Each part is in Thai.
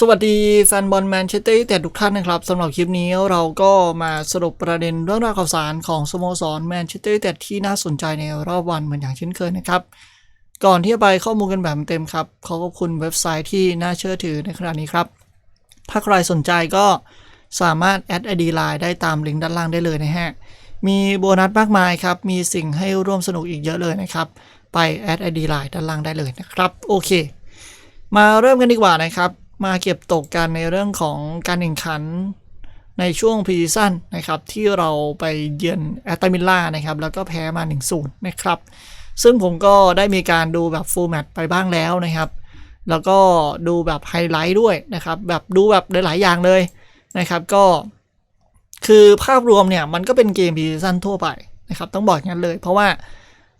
สวัสดีแฟนบอลแมนเชสเตอร์ยูไนเต็ดทุกท่านนะครับสำหรับคลิปนี้เราก็มาสรุปประเด็นเรื่องราวข่าวสารของสโมสรแมนเชสเตอร์ยูไนเต็ดที่น่าสนใจในรอบวันเหมือนอย่างเช่นเคยนะครับ ก่อนที่จะไปข้อมูลกันแบบเต็มครับ ขอขอบคุณเว็บไซต์ที่น่าเชื่อถือในขณะนี้ครับ ถ้าใครสนใจก็สามารถแอดไอดีไลน์ได้ตามลิงก์ด้านล่างได้เลยนะฮะมีโบนัสมากมายครับ มีสิ่งให้ร่วมสนุกอีกเยอะเลยนะครับ ไปแอดไอดีไลน์ด้านล่างได้เลยนะครับโอเค มาเริ่มกันดีกว่านะครับ มาเก็บตกกันในเรื่องของการแข่งขันในช่วงพรีซีซั่นนะครับ ที่เราไปเยือนแอตตามิลล่านะครับ แล้วก็แพ้มา 1-0 นะครับ ซึ่งผมก็ได้มีการดูแบบฟูลแมตไปบ้างแล้วนะครับ แล้วก็ดูแบบไฮไลท์ด้วยนะครับ แบบดูแบบหลายๆอย่างเลยนะครับ ก็ คือภาพรวมเนี่ย มันก็เป็นเกมพรีซีซั่นทั่วไปนะครับ ต้องบอกอย่างนั้นเลย เพราะว่า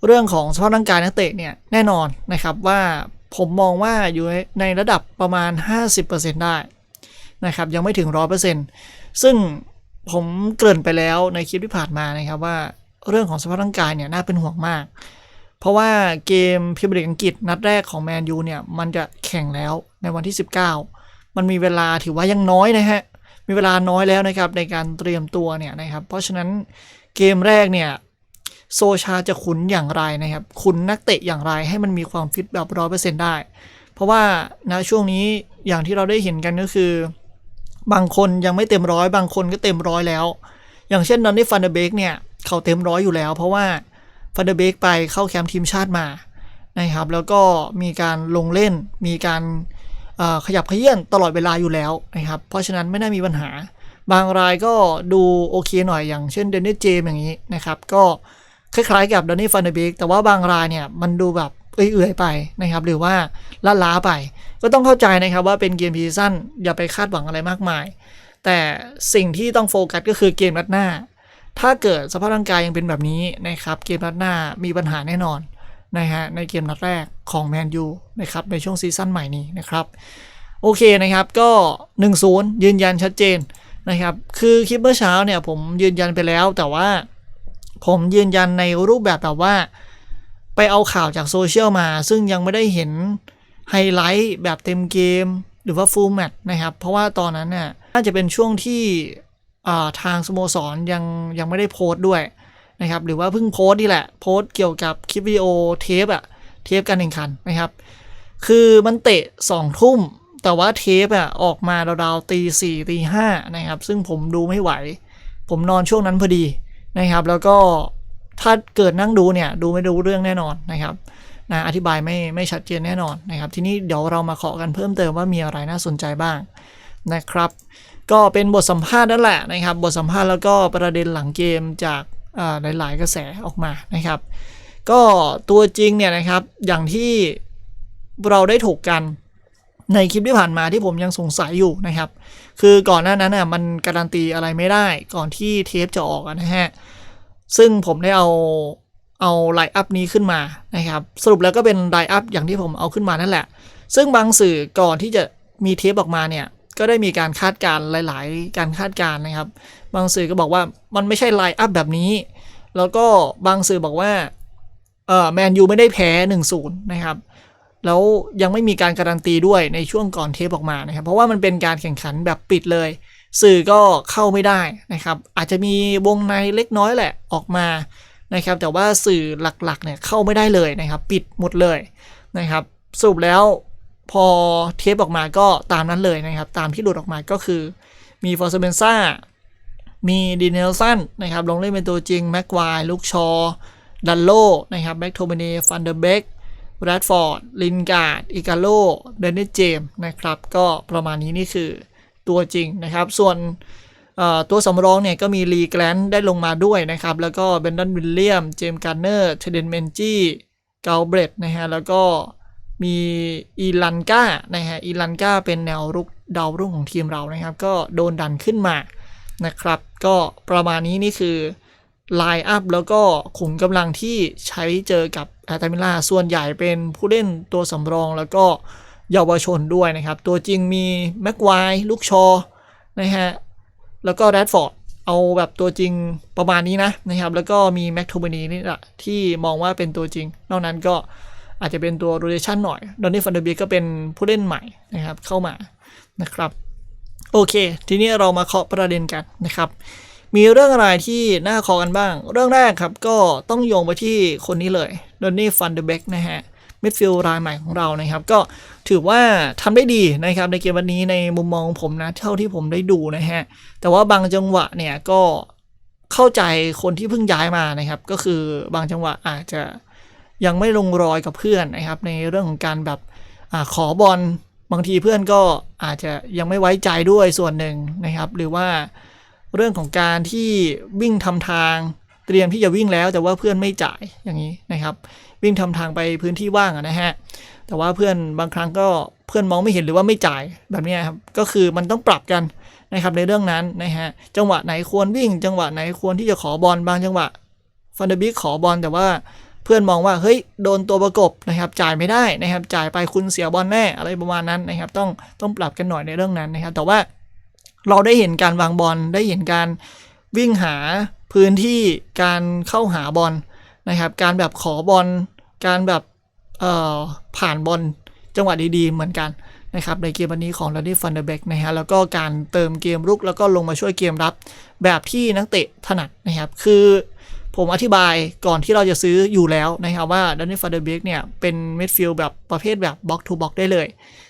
เรื่องของสภาพร่างกายนักเตะเนี่ยแน่นอนนะครับว่า ผมมองว่าอยู่ในระดับประมาณ 50%ได้นะครับยังไม่ถึง 100%ซึ่งผมเกริ่นไปแล้วในคลิปที่ผ่านมานะครับว่าเรื่องของสภาพร่างกายเนี่ยน่าเป็นห่วงมาก เพราะว่าเกมพรีเมียร์ลีกอังกฤษนัดแรกของแมนยูเนี่ยมันจะแข่งแล้วในวันที่ 19 มันมีเวลาถือว่ายังน้อยนะฮะมีเวลาน้อยแล้วนะครับในการเตรียมตัวเนี่ยนะครับเพราะฉะนั้นเกมแรกเนี่ย โซชาจะขุนอย่างไรนะครับขุนนักเตะอย่างไรให้มันมีความฟิตแบบร้อยเปอร์เซ็นต์ได้ เพราะว่าณช่วงนี้อย่างที่เราได้เห็นกันก็คือ บางคนยังไม่เต็มร้อยบางคนก็เต็มร้อยแล้ว อย่างเช่นดอนนี่ฟันเดเบกเนี่ยเขาเต็มร้อยอยู่แล้ว เพราะว่าฟันเดเบกไปเข้าแคมป์ทีมชาติมานะครับแล้วก็มีการลงเล่นมีการขยับเขยื่นตลอดเวลาอยู่แล้วนะครับเพราะฉะนั้นไม่น่ามีปัญหา บางรายก็ดูโอเคหน่อยอย่างเช่นเดนนิสเจมอย่างนี้นะครับ ก็ คล้ายๆกับดอนนี่ฟันเดอร์เบกแต่ว่าบางรายเนี่ยมันดูแบบเอื่อยๆไปนะครับ หรือว่าล้าล้าๆไป ก็ต้องเข้าใจนะครับว่าเป็นเกมพรีซีซั่นอย่าไปคาดหวังอะไรมากมาย แต่สิ่งที่ต้องโฟกัสก็คือเกมนัดหน้า ถ้าเกิดสภาพร่างกายยังเป็นแบบนี้นะครับเกมนัดหน้ามีปัญหาแน่นอนนะฮะในเกมนัดแรกของแมนยูนะครับในช่วงซีซั่นใหม่นี้นะครับโอเคนะครับก็ 1-0 ยืนยันชัดเจนนะครับคือคลิปเมื่อเช้าเนี่ยผมยืนยันไปแล้วแต่ว่า ผมยืนยันในรูปแบบแบบว่า ไปเอาข่าวจากโซเชียลมา ซึ่งยังไม่ได้เห็นไฮไลท์แบบเต็มเกม หรือว่าฟูลแมตช์นะครับ เพราะว่าตอนนั้นน่ะน่าจะเป็นช่วงที่ทางสโมสรยังยังไม่ได้โพสต์ด้วยนะครับ หรือว่าเพิ่งโพสต์นี่แหละโพสต์เกี่ยวกับคลิปวิดีโอเทปอะเทปการแข่งขันนะครับ คือมันเตะสองทุ่มแต่ว่าเทปอะออกมาราวๆตีสี่ตีห้านะครับ ซึ่งผมดูไม่ไหว ผมนอนช่วงนั้นพอดี นะครับ แล้วก็ถ้าเกิดนั่งดูเนี่ยดูไม่รู้เรื่องแน่นอนนะครับนะอธิบายไม่ไม่ชัดเจนแน่นอนนะครับ ทีนี้เดี๋ยวเรามาเคาะกันเพิ่มเติมว่ามีอะไรน่าสนใจบ้างนะครับ ก็เป็นบทสัมภาษณ์นั่นแหละนะครับ บทสัมภาษณ์แล้วก็ประเด็นหลังเกมจากาหลาย ๆ กระแสออกมานะครับ ก็ตัวจริงเนี่ยนะครับอย่างที่เราได้ถกกันในคลิปที่ผ่านมาที่ผมยังสงสัยอยู่นะครับ คือก่อนหน้านั้นน่ะมันการันตีอะไรไม่ได้ก่อนที่เทปจะออกนะฮะ ซึ่งผมได้เอาเอาไลน์อัพนี้ขึ้นมานะครับ สรุปแล้วก็เป็นไลน์อัพอย่างที่ผมเอาขึ้นมานั่นแหละ ซึ่งบางสื่อก่อนที่จะมีเทปออกมาเนี่ย ก็ได้มีการคาดการหลาย ๆ การคาดการ์นะครับ บางสื่อก็บอกว่ามันไม่ใช่ไลน์อัพแบบนี้ แล้วก็บางสื่อบอกว่าเออแมนยูไม่ได้แพ้1-0นะครับ แล้วยังไม่มีการการันตีด้วยในช่วงก่อนเทปออกมานะครับ เพราะว่ามันเป็นการแข่งขันแบบปิดเลย สื่อก็เข้าไม่ได้นะครับ อาจจะมีวงในเล็กน้อยแหละออกมานะครับ แต่ว่าสื่อหลักๆเนี่ยเข้าไม่ได้เลยนะครับ ปิดหมดเลยนะครับสรุปแล้วพอเทปออกมาก็ตามนั้นเลยนะครับ ตามที่หลุดออกมาก็คือมีฟอร์เซเบนซ่ามีดีเนลสันนะครับลงเล่นเป็นตัวจริง แม็กควายลูกชอดันโลนะครับแบ็กโทเมเนฟันเดอร์เบก แรดฟอร์ด ลินการ์ด อิกาโลเดนนิสเจมนะครับ ก็ประมาณนี้นี่คือตัวจริงนะครับ ส่วนตัวสำรองเนี่ยก็มีลีแกลนได้ลงมาด้วยนะครับ แล้วก็เบนดอนวิลเลียม เจมส์การ์เนอร์เทเดนเมนจี้เกาเบรดนะฮะ แล้วก็มีอีลันก้านะฮะ อีลันก้าเป็นแนวรุกดาวรุ่งของทีมเรานะครับ ก็โดนดันขึ้นมานะครับ ก็ประมาณนี้นี่คือ ไลน์อัพแล้วก็ขุมกำลังที่ใช้เจอกับแอตตามิล่าส่วนใหญ่เป็นผู้เล่นตัวสำรองแล้วก็เยาวชนด้วยนะครับ ตัวจริงมีแม็กไวลูกชอนะฮะแล้วก็แรดฟอร์ดเอาแบบตัวจริงประมาณนี้นะนะครับ แล้วก็มีแม็กโทเบนีนี่แหละที่มองว่าเป็นตัวจริง นอกนั้นก็อาจจะเป็นตัวโรเ t ชันหน่อยดอนนี่ฟันเดอร์บีก็เป็นผู้เล่นใหม่นะครับเข้ามานะครับ โอเค ทีนี้เรามาเคาะประเด็นกันนะครับ มีเรื่องอะไรที่น่าคาะกันบ้าง เรื่องแรกครับก็ต้องโยงไปที่คนนี้เลยดอนนี่ฟันเดเบกนะฮะมิดฟิลด์รายใหม่ของเรานะครับ ก็ถือว่าทำได้ดีนะครับในเกมวันนี้ในมุมมองผมนะ เท่าที่ผมได้ดูนะฮะ แต่ว่าบางจังหวะเนี่ยก็เข้าใจคนที่เพิ่งย้ายมานะครับ ก็คือบางจังหวะอาจจะยังไม่ลงรอยกับเพื่อนนะครับ ในเรื่องของการแบบอขอบอลบางทีเพื่อนก็อาจจะยังไม่ไว้ใจด้วยส่วนหนึ่งนะครับ หรือว่า เรื่องของการที่วิ่งทำทาง เตรียมที่จะวิ่งแล้วแต่ว่าเพื่อนไม่จ่ายอย่างนี้นะครับ วิ่งทำทางไปพื้นที่ว่างนะฮะแต่ว่าเพื่อนบางครั้งก็เพื่อนมองไม่เห็นหรือว่าไม่จ่ายแบบนี้ครับก็คือมันต้องปรับกันนะครับในเรื่องนั้นนะฮะจังหวะไหนควรวิ่ง จังหวะไหนควรที่จะขอบอลบางจังหวะฟันเดอร์บิกขอบอลแต่ว่าเพื่อนมองว่าเฮ้ยโดนตัวประกบนะครับจ่ายไม่ได้นะครับจ่ายไปคุณเสียบอลแน่อะไรประมาณนั้นนะครับต้องต้องปรับกันหน่อยในเรื่องนั้นนะครับแต่ว่า เราได้เห็นการวางบอลได้เห็นการวิ่งหาพื้นที่การเข้าหาบอลนะครับ การแบบขอบอลการแบบผ่านบอลจังหวะดีๆ เหมือนกันนะครับในเกมวันนี้ของ l ลดี้ฟันเดอร์เบกนะฮะแล้วก็การเติมเกมรุกแล้วก็ลงมาช่วยเกมรับ แบบที่นักเตะถนัดนะครับ คือผมอธิบายก่อนที่เราจะซื้ออยู่แล้วนะครับว่าดันนี่ฟันเดอร์เบกเนี่ยเป็นมิดฟิลด์แบบประเภทแบบบล็อกทูบล็อกได้เลย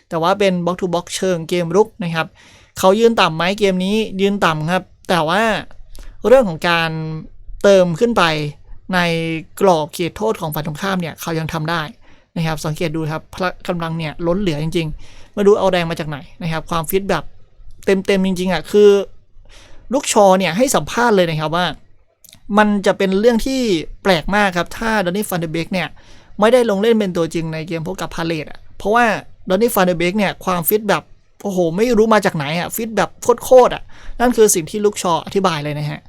แต่ว่าเป็นบล็อกทูบล็อกเชิงเกมรุกนะครับ เขายืนต่ำไหมเกมนี้ยืนต่ำครับ แต่ว่าเรื่องของการเติมขึ้นไปในกรอบเขตโทษของฝ่ายตรงข้ามเนี่ยเขายังทำได้นะครับสังเกตดูครับพละกำลังเนี่ยล้นเหลือจริงๆไม่รู้เอาแรงมาจากไหนนะครับ ความฟิตแบบเต็มๆจริงๆอะคือ ลูกชอเนี่ยให้สัมภาษณ์เลยนะครับว่า มันจะเป็นเรื่องที่แปลกมากครับ ถ้าดอนนี่ฟันเดเบกเนี่ยไม่ได้ลงเล่นเป็นตัวจริงในเกมพบกับพาเลตอะเพราะว่าดอนนี่ฟันเดเบกเนี่ยความฟิตแบบ อ้โห ไม่รู้มาจากไหนอะฟิตแบบโคตรๆอะนั่นคือสิ่งที่ลูกชออธิบายเลยนะฮะ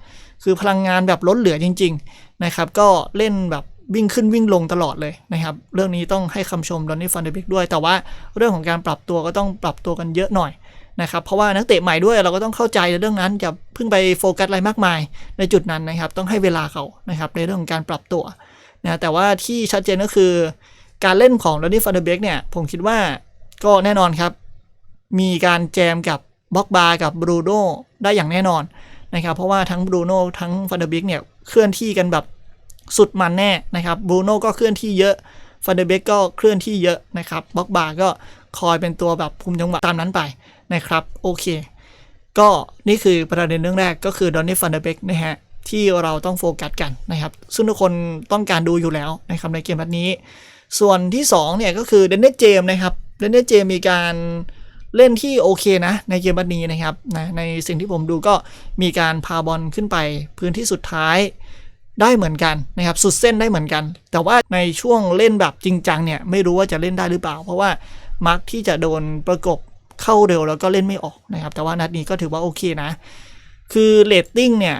คือพลังงานแบบล้นเหลือจริง ๆ นะครับ ก็เล่นแบบวิ่งขึ้นวิ่งลงตลอดเลยนะครับ เรื่องนี้ต้องให้คำชมดอนนี่ฟันเดเบกด้วย แต่ว่าเรื่องของการปรับตัวก็ต้องปรับตัวกันเยอะหน่อยนะครับ เพราะว่านักเตะใหม่ด้วยเราก็ต้องเข้าใจในเรื่องนั้นอย่าเพิ่งไปโฟกัสอะไรมากมาย ในจุดนั้นนะครับ ต้องให้เวลาเขานะครับในเรื่องของการปรับตัวนะแต่ว่าที่ชัดเจนก็คือ การเล่นของดอนนี่ฟันเดเบกเนี่ยผมคิดว่าก็แน่นอนครับ มีการแจมกับบล็อกบาร์กับบรูโน่ได้อย่างแน่นอนนะครับ เพราะว่าทั้งบรูโน่ทั้งฟันเดอร์เบกเนี่ยเคลื่อนที่กันแบบสุดมันแน่นะครับบรูโน่ก็เคลื่อนที่เยอะฟันเดอร์เบกก็เคลื่อนที่เยอะนะครับบ็อกบาร์ก็คอยเป็นตัวแบบคุมจังหวะตามนั้นไปนะครับ โอเค ก็นี่คือประเด็นเรื่องแรกก็คือดอนนี่ฟันเดอร์เบกนะฮะที่เราต้องโฟกัสกันนะครับ ซึ่งทุกคนต้องการดูอยู่แล้วนะครับในเกมแบบนี้ ส่วนที่2เนี่ยก็คือเดนเนเจมนะครับเดนเนเจมมีการ เล่นที่โอเคนะ ในเกมบัดนี้นะครับนะในสิ่งที่ผมดูก็มีการพาบอลขึ้นไปพื้นที่สุดท้ายได้เหมือนกันนะครับสุดเส้นได้เหมือนกัน แต่ว่าในช่วงเล่นแบบจริงจังเนี่ยไม่รู้ว่าจะเล่นได้หรือเปล่า เพราะว่ามักที่จะโดนประกบเข้าเร็วแล้วก็เล่นไม่ออกนะครับ แต่ว่านัดนี้ก็ถือว่าโอเคนะ คือเรตติ้งเนี่ย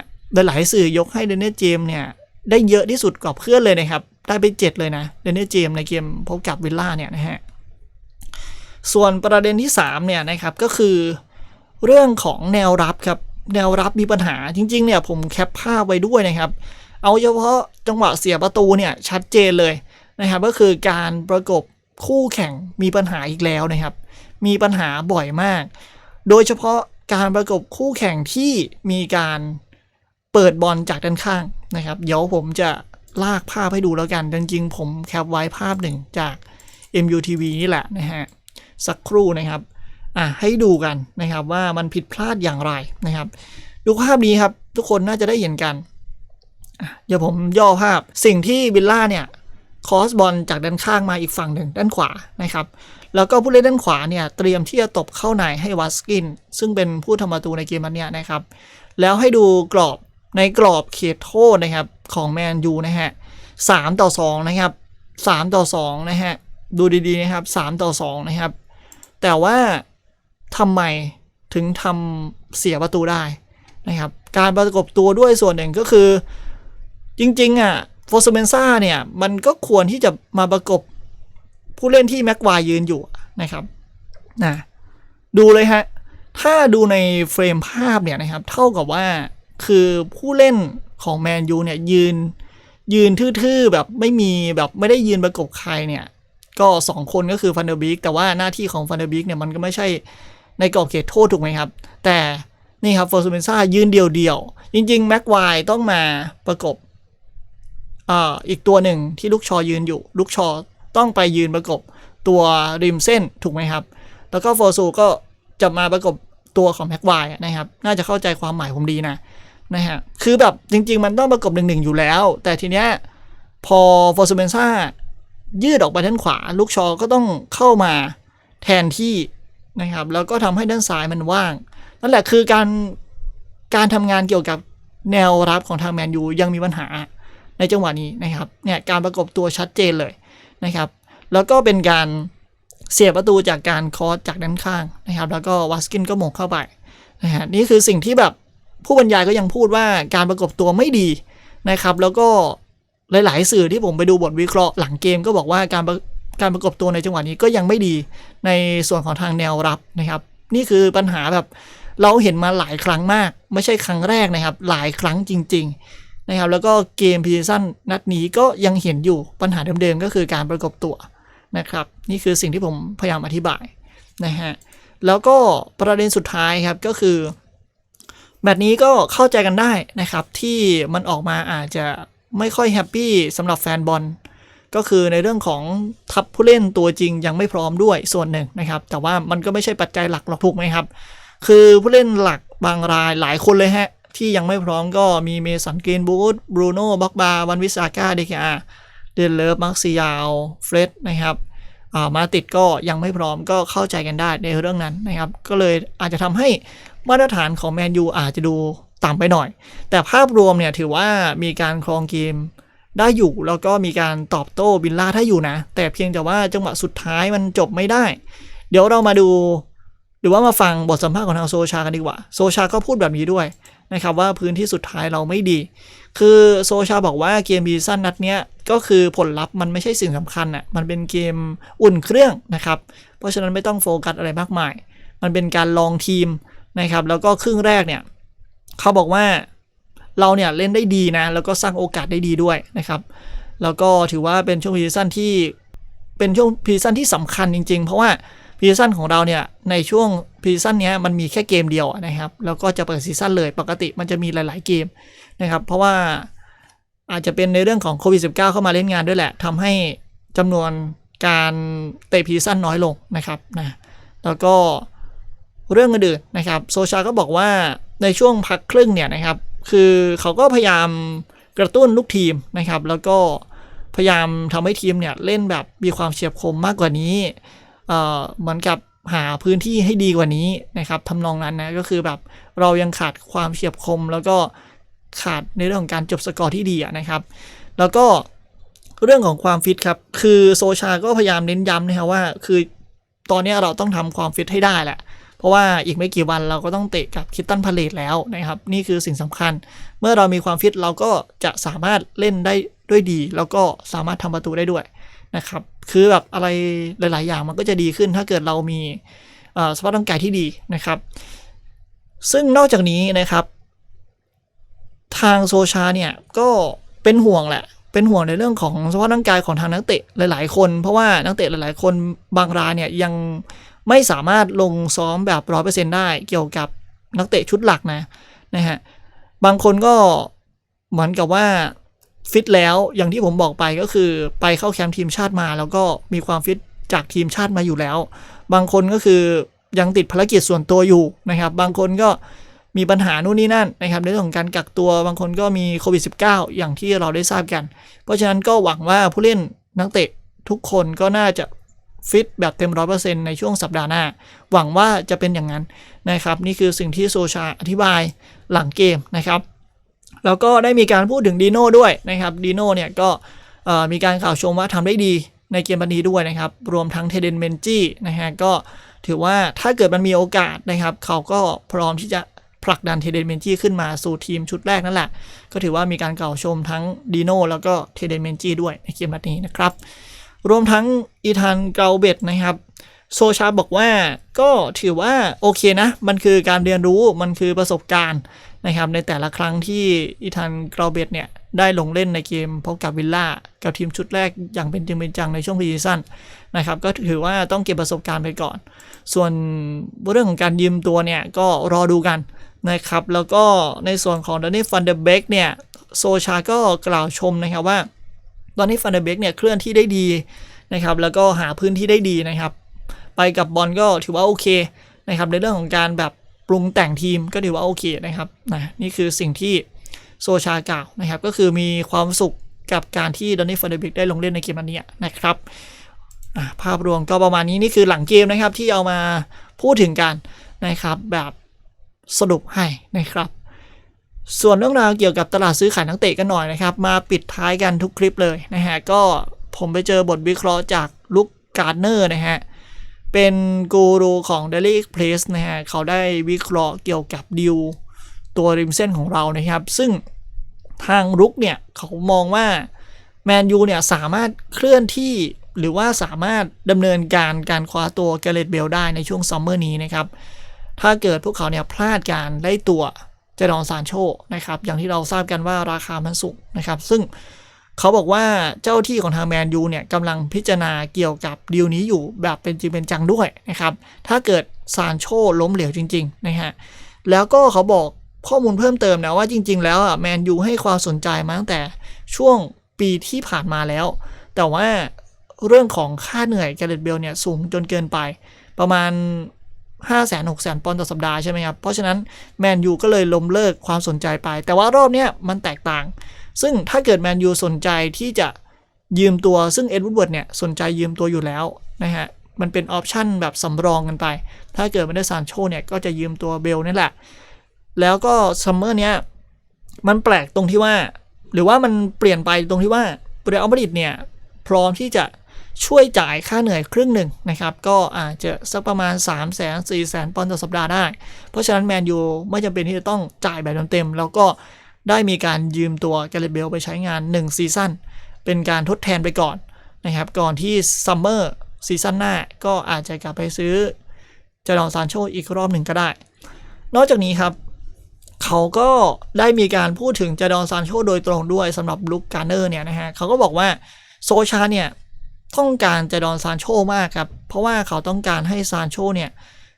หลายสื่อยกให้เดนเนเจมเนี่ยได้เยอะที่สุดกว่าเพื่อนเลยนะครับ ได้ไป 7 เลยนะเดนเนเจมในเกมพบกับวิลล่าเนี่ยนะฮะ ส่วนประเด็นที่3เนี่ยนะครับก็คือเรื่องของแนวรับครับแนวรับมีปัญหาจริง ๆ เนี่ยผมแคปภาพไว้ด้วยนะครับ เอาเฉพาะจังหวะเสียประตูเนี่ยชัดเจนเลยนะครับ ก็คือการประกบคู่แข่งมีปัญหาอีกแล้วนะครับ มีปัญหาบ่อยมาก โดยเฉพาะการประกบคู่แข่งที่มีการเปิดบอลจากด้านข้างนะครับ เดี๋ยวผมจะลากภาพให้ดูแล้วกันจริงๆผมแคปไว้ภาพหนึ่งจาก MUTV นี่แหละนะฮะ สักครู่นะครับอะให้ดูกันนะครับว่ามันผิดพลาดอย่างไรนะครับ ดูภาพนี้ครับทุกคนน่าจะได้เห็นกันอะเดี๋ยวผมย่อภาพสิ่งที่บิลล่าเนี่ยคอสบอลจากด้านข้างมาอีกฝั่งหนึ่งด้านขวานะครับ แล้วก็ผู้เล่นด้านขวาเนี่ยเตรียมที่จะตบเข้าในให้วัสกิน ซึ่งเป็นผู้ทำประตูในเกมนั้นเนี่ยนะครับ แล้วให้ดูกรอบในกรอบเขตโทษนะครับของแมนยูนะฮะสามต่อสองนะครับสามต่อสองนะฮะดูดีๆนะครับสามต่อสองนะครับ แต่ว่าทำไมถึงทำเสียประตูได้นะครับ การประกบตัวด้วยส่วนหนึ่งก็คือ จริงๆอะโฟสเมนซ่าเนี่ยมันก็ควรที่จะมาประกบผู้เล่นที่แม็กควายยืนอยู่นะครับนะดูเลยฮะ ถ้าดูในเฟรมภาพเนี่ยนะครับ เท่ากับว่าคือผู้เล่นของแมนยูเนี่ยยืนยืนทื่อๆแบบไม่มีแบบไม่ได้ยืนประกบใครเนี่ย ก็ 2 คนก็คือฟันเดอร์บิกแต่ว่าหน้าที่ของฟันเดอร์บิกเนี่ยมันก็ไม่ใช่ในกรอบเขตโทษถูกไหมครับ แต่นี่ครับฟอร์ซูเมนซ่ายืนเดียวๆจริงๆแม็กไวต้องมาประกบอ่าอีกตัวหนึ่งที่ลูกชอยืนอยู่ ลูกชอต้องไปยืนประกบตัวริมเส้นถูกไหมครับ แล้วก็ฟอร์ซูก็จะมาประกบตัวของแม็กไวนะครับ น่าจะเข้าใจความหมายผมดีนะนะฮะคือแบบจริง ๆ มันต้องประกบหนึ่งหนึ่งอยู่แล้ว แต่ทีเนี้ยพอฟอร์ซูเมนซ่า ยืดออกไปด้านขวา ลูกชอก็ต้องเข้ามาแทนที่นะครับ แล้วก็ทำให้ด้านซ้ายมันว่าง นั่นแหละคือการการทำงานเกี่ยวกับแนวรับของทางแมนยูยังมีปัญหาในจังหวะนี้นะครับเนี่ยการประกบตัวชัดเจนเลยนะครับ แล้วก็เป็นการเสียประตูจากการคอสจากด้านข้างนะครับ แล้วก็วัสกินก็หมงเข้าไปนะฮะนี่คือสิ่งที่แบบผู้บรรยายก็ยังพูดว่าการประกบตัวไม่ดีนะครับ แล้วก็ หลายๆ สื่อที่ผมไปดูบทวิเคราะห์หลังเกมก็บอกว่าการการประกบตัวในจังหวะนี้ก็ยังไม่ดีในส่วนของทางแนวรับนะครับ นี่คือปัญหาแบบเราเห็นมาหลายครั้งมาก ไม่ใช่ครั้งแรกนะครับ หลายครั้งจริง ๆ นะครับ แล้วก็เกมพีซันนัดนี้ก็ยังเห็นอยู่ปัญหาเดิมๆก็คือการประกบตัวนะครับ นี่คือสิ่งที่ผมพยายามอธิบายนะฮะแล้วก็ประเด็นสุดท้ายครับก็คือ แบบนี้ก็เข้าใจกันได้นะครับ ที่มันออกมาอาจจะ ไม่ค่อยแฮปปี้สำหรับแฟนบอลก็คือในเรื่องของทัพผู้เล่นตัวจริงยังไม่พร้อมด้วยส่วนหนึ่งนะครับ แต่ว่ามันก็ไม่ใช่ปัจจัยหลักหรอกถูกไหมครับ คือผู้เล่นหลักบางรายหลายคนเลยฮะ ที่ยังไม่พร้อมก็มีเมสันเกนบูธบรูโน่บ็อกบาวันวิสาก้าเดคอาเดนเลิฟมักซิยาวเฟรดนะครับอ่ามาติดก็ยังไม่พร้อมก็เข้าใจกันได้ในเรื่องนั้นนะครับ ก็เลยอาจจะทำให้มาตรฐานของแมนยูอาจจะดู ต่ำไปหน่อย แต่ภาพรวมเนี่ยถือว่ามีการครองเกมได้อยู่แล้วก็มีการตอบโต้บิลล่าได้อยู่นะ แต่เพียงแต่ว่าจังหวะสุดท้ายมันจบไม่ได้ เดี๋ยวเรามาดู หรือว่ามาฟังบทสัมภาษณ์ของทางโซชากันดีกว่า โซชาก็พูดแบบนี้ด้วยนะครับว่าพื้นที่สุดท้ายเราไม่ดี คือโซชาบอกว่าเกมบีซันนัดเนี้ยก็คือผลลัพธ์มันไม่ใช่สิ่งสำคัญอะมันเป็นเกมอุ่นเครื่องนะครับ เพราะฉะนั้นไม่ต้องโฟกัสอะไรมากมาย มันเป็นการลองทีมนะครับแล้วก็ครึ่งแรกเนี่ย เขาบอกว่าเราเนี่ยเล่นได้ดีนะ แล้วก็สร้างโอกาสได้ดีด้วยนะครับ แล้วก็ถือว่าเป็นช่วงพรีซีซั่นที่เป็นช่วงพรีซีซั่นที่สำคัญจริง ๆ เพราะว่าพรีซีซั่นของเราเนี่ยในช่วงพรีซีซั่นเนี้ยมันมีแค่เกมเดียวนะครับ แล้วก็จะเปิดซีซั่นเลยปกติมันจะมีหลาย ๆ เกมนะครับ เพราะว่าอาจจะเป็นในเรื่องของโควิด -19 เข้ามาเล่นงานด้วยแหละทำให้จำนวนการเตะพรีซีซั่นน้อยลงนะครับนะแล้วก็เรื่องอื่นๆนะครับโซชาก็บอกว่า ในช่วงพักครึ่งเนี่ยนะครับ คือเขาก็พยายามกระตุ้นลูกทีมนะครับ แล้วก็พยายามทำให้ทีมเนี่ยเล่นแบบมีความเฉียบคมมากกว่านี้เอ่อเหมือนกับหาพื้นที่ให้ดีกว่านี้นะครับทำนองนั้นนะก็คือแบบเรายังขาดความเฉียบคม แล้วก็ขาดในเรื่องของการจบสกอร์ที่ดีนะครับ แล้วก็เรื่องของความฟิตครับคือโซชาก็พยายามเน้นย้ำนะครับว่าคือตอนนี้เราต้องทำความฟิตให้ได้แหละ เพราะว่าอีกไม่กี่วันเราก็ต้องเตะกับคิตตันพาเลตแล้วนะครับ นี่คือสิ่งสำคัญ เมื่อเรามีความฟิตเราก็จะสามารถเล่นได้ด้วยดี แล้วก็สามารถทำประตูได้ด้วยนะครับ คือแบบอะไรหลาย ๆ อย่างมันก็จะดีขึ้นถ้าเกิดเรามีสภาพร่างกายที่ดีนะครับ ซึ่งนอกจากนี้นะครับ ทางโซชาเนี่ยก็เป็นห่วงแหละเป็นห่วงในเรื่องของสภาพร่างกายของทางนักเตะหลาย ๆ คน เพราะว่านักเตะหลาย ๆ คนบางรายเนี่ยยัง ไม่สามารถลงซ้อมแบบร้อยเปอร์เซ็นได้เกี่ยวกับนักเตะชุดหลักนะนะฮะบางคนก็เหมือนกับว่าฟิตแล้วอย่างที่ผมบอกไปก็คือไปเข้าแคมป์ทีมชาติมา แล้วก็มีความฟิตจากทีมชาติมาอยู่แล้ว บางคนก็คือยังติดภารกิจส่วนตัวอยู่นะครับ บางคนก็มีปัญหานู่นนี่นั่นนะครับในเรื่องของการกักตัวบางคนก็มีโควิด -19 อย่างที่เราได้ทราบกัน เพราะฉะนั้นก็หวังว่าผู้เล่นนักเตะทุกคนก็น่าจะ ฟิตแบบเต็มร้อยเปอร์เซ็นต์ในช่วงสัปดาห์หน้า หวังว่าจะเป็นอย่างนั้นนะครับ นี่คือสิ่งที่โซชาอธิบายหลังเกมนะครับ แล้วก็ได้มีการพูดถึงดีโน่ด้วยนะครับดีโน่เนี่ยก็มีการข่าวชมว่าทำได้ดีในเกมบันนี้ด้วยนะครับ รวมทั้งเทเดนเมนจี้นะฮะก็ถือว่าถ้าเกิดมันมีโอกาสนะครับ เขาก็พร้อมที่จะผลักดันเทเดนเมนจี้ขึ้นมาสู่ทีมชุดแรกนั่นแหละ ก็ถือว่ามีการกล่าวชมทั้งดีโน่แล้วก็เทเดนเมนจี้ด้วยในเกมบันนี้นะครับ รวมทั้งอีธานเกาเบตนะครับโซชาบอกว่าก็ถือว่าโอเคนะ มันคือการเรียนรู้มันคือประสบการณ์นะครับในแต่ละครั้งที่อีธานเกราเบตเนี่ย ได้ลงเล่นในเกมพบกับวิลล่า กับทีมชุดแรกอย่างเป็นจริงเป็นจังในช่วงพรีซีซั่นนะครับ ก็ถือว่าต้องเก็บประสบการณ์ไปก่อน ส่วนเรื่องของการยืมตัวเนี่ย ก็รอดูกันนะครับ แล้วก็ในส่วนของดอนนี่ฟันเดอร์เบกเนี่ยโซชาก็กล่าวชมนะครับว่า ตอนนี้ฟันเดเบกเนี่ยเคลื่อนที่ได้ดีนะครับ แล้วก็หาพื้นที่ได้ดีนะครับ ไปกับบอลก็ถือว่าโอเคนะครับในเรื่องของการแบบปรุงแต่งทีมก็ถือว่าโอเคนะครับนะนี่คือสิ่งที่โซชากล่าวนะครับ ก็คือมีความสุขกับการที่ดอนนี่ฟันเดเบกได้ลงเล่นในเกมอันนี้นะครับภาพรวมก็ประมาณนี้นี่คือหลังเกมนะครับที่เอามาพูดถึงกันนะครับแบบสรุปให้นะครับ ส่วนเรื่องราวเกี่ยวกับตลาดซื้อขายนักเตะกันหน่อยนะครับ มาปิดท้ายกันทุกคลิปเลยนะฮะ ก็ผมไปเจอบทวิเคราะห์จากลุคการ์เนอร์นะฮะ เป็นกูรูของ Daily Express นะฮะ เขาได้วิเคราะห์เกี่ยวกับดิวตัวริมเส้นของเรานะครับ ซึ่งทางรุกเนี่ย เขามองว่าแมนยูเนี่ย สามารถเคลื่อนที่หรือว่าสามารถดำเนินการการคว้าตัวเกเรตเบลได้ในช่วงซัมเมอร์นี้นะครับ ถ้าเกิดพวกเขาเนี่ยพลาดการได้ตัว เจดอนซานโชนะครับ อย่างที่เราทราบกันว่าราคามันสูงนะครับ ซึ่งเขาบอกว่าเจ้าที่ของทางแมนยูเนี่ยกำลังพิจารณาเกี่ยวกับดีลนี้อยู่แบบเป็นจริงเป็นจังด้วยนะครับ ถ้าเกิดซานโชล้มเหลวจริงๆนะฮะ แล้วก็เขาบอกข้อมูลเพิ่มเติมนะว่าจริง ๆ แล้วอะแมนยูให้ความสนใจมาตั้งแต่ช่วงปีที่ผ่านมาแล้ว แต่ว่าเรื่องของค่าเหนื่อยแกเรตเบลเนี่ยสูงจนเกินไป ประมาณ 5 0 0 0 0 6 0 0 0 ปอนด์ต่อสัปดาห์ใช่ไหมครับ เพราะฉะนั้นแมนยูก็เลยล้มเลิกความสนใจไป แต่ว่ารอบนี้มันแตกต่าง ซึ่งถ้าเกิดแมนยูสนใจที่จะยืมตัวซึ่งเอ็ดวูดเวิร์ดเนี่ย สนใจยืมตัวอยู่แล้วนะฮะ มันเป็นออปชั่นแบบสำรองกันไป ถ้าเกิดไม่ได้ซานโชเนี่ย ก็จะยืมตัวเบลนี่แหละ แล้วก็ซัมเมอร์เนี้ยมันแปลกตรงที่ว่า หรือว่ามันเปลี่ยนไปตรงที่ว่าเรอัลมาดริดเนี่ยพร้อมที่จะ ช่วยจ่ายค่าเหนื่อยครึ่งหนึ่งนะครับ ก็อาจจะสักประมาณ 3 0 0 0 0 0 4 0 0 0 0ปอนด์ต่อสัปดาห์ได้ เพราะฉะนั้นแมนยูไม่จำเป็นที่จะต้องจ่ายแบบเต็มๆแล้วก็ได้มีการยืมตัวแกเรตเบลไปใช้งาน 1 ซีซั่นเป็นการทดแทนไปก่อนนะครับ ก่อนที่ซัมเมอร์ซีซั่นหน้าก็อาจจะกลับไปซื้อจารอนซานโชอีกรอบหนึ่งก็ได้ นอกจากนี้ครับ เขาก็ได้มีการพูดถึงจดอนซานโชโดยตรงด้วยสำหรับลุคการ์เนอร์เนี่ยนะฮะเขาก็บอกว่าโซชาเนี่ย ต้องการจาดอนซานโชมากครับ เพราะว่าเขาต้องการให้ซานโชเนี่ย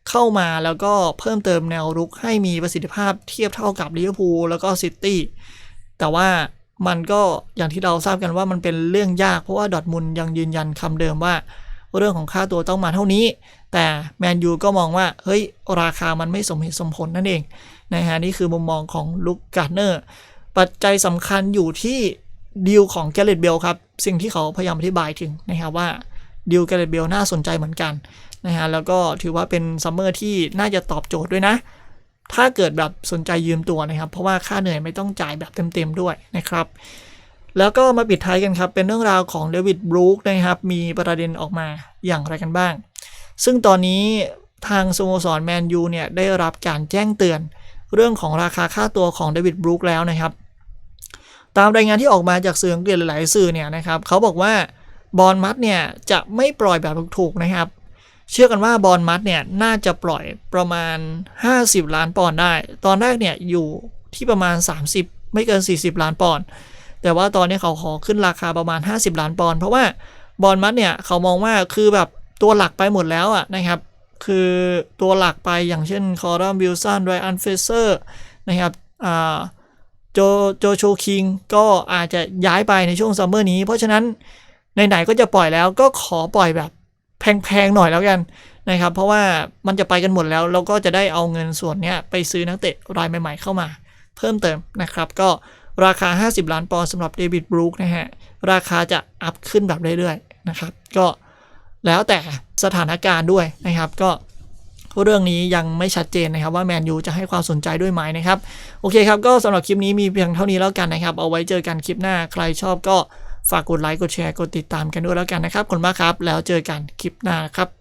เข้ามาแล้วก็เพิ่มเติมแนวรุกให้มีประสิทธิภาพเทียบเท่ากับลิเวอร์พูลแล้วก็ซิตี้แต่ว่ามันก็อย่างที่เราทราบกันว่ามันเป็นเรื่องยากเพราะว่าดอทมุนยังยืนยันคำเดิมว่า เรื่องของค่าตัวต้องมาเท่านี้ แต่แมนยูก็มองว่า เฮ้ย ราคามันไม่สมเหตุสมผลนั่นเองนะฮะนี่คือมุมมองของลุคการ์เนอร์ปัจจัยสำคัญอยู่ที่ ดีลของแกเรตเบลครับ สิ่งที่เขาพยายามอธิบายถึงนะครับว่าดีลแกเรตเบลน่าสนใจเหมือนกันนะฮะแล้วก็ถือว่าเป็นซัมเมอร์ที่น่าจะตอบโจทย์ด้วยนะ ถ้าเกิดแบบสนใจยืมตัวนะครับ เพราะว่าค่าเหนื่อยไม่ต้องจ่ายแบบเต็มๆด้วยนะครับ แล้วก็มาปิดท้ายกันครับ เป็นเรื่องราวของเดวิดบรูคนะครับ มีประเด็นออกมาอย่างไรกันบ้าง ซึ่งตอนนี้ทางสโมสรแมนยูเนี่ยได้รับการแจ้งเตือน เรื่องของราคาค่าตัวของเดวิดบรูคแล้วนะครับ ตามรายงานที่ออกมาจากสื่ออังกฤษหลายสื่อเนี่ยนะครับเขาบอกว่าบอลมัดเนี่ยจะไม่ปล่อยแบบถูกๆนะครับ เชื่อกันว่าบอลมัดเนี่ยน่าจะปล่อยประมาณ 50 ล้านปอนด์ได้ ตอนแรกเนี่ยอยู่ที่ประมาณ 30 ไม่เกิน 40 ล้านปอนด์แต่ว่าตอนนี้เขาขอขึ้นราคาประมาณ 50 ล้านปอนด์เพราะว่าบอลมัดเนี่ยเขามองว่าคือแบบตัวหลักไปหมดแล้วอะนะครับคือตัวหลักไปอย่างเช่นคอรัมวิลสันไรอันเฟเซอร์นะครับอ่า โจโจโชคิงก็อาจจะย้ายไปในช่วงซัมเมอร์นี้ เพราะฉะนั้นไหนๆก็จะปล่อยแล้วก็ขอปล่อยแบบแพงๆหน่อยแล้วกันนะครับ เพราะว่ามันจะไปกันหมดแล้ว เราก็จะได้เอาเงินส่วนนี้ไปซื้อนักเตะรายใหม่ ๆ เข้ามา เพิ่มเติมนะครับ ก็ราคา 50 ล้านปอนด์สำหรับเดวิดบรูคนะฮะ ราคาจะอัพขึ้นแบบเรื่อยๆนะครับ ก็แล้วแต่สถานการณ์ด้วยนะครับ ก็ เรื่องนี้ยังไม่ชัดเจนนะครับว่าแมนยูจะให้ความสนใจด้วยไหมนะครับ โอเคครับ ก็สำหรับคลิปนี้มีเพียงเท่านี้แล้วกันนะครับ เอาไว้เจอกันคลิปหน้าใครชอบก็ฝากกดไลค์กดแชร์กดติดตามกันด้วยแล้วกันนะครับขอบคุณมากครับ แล้วเจอกันคลิปหน้าครับ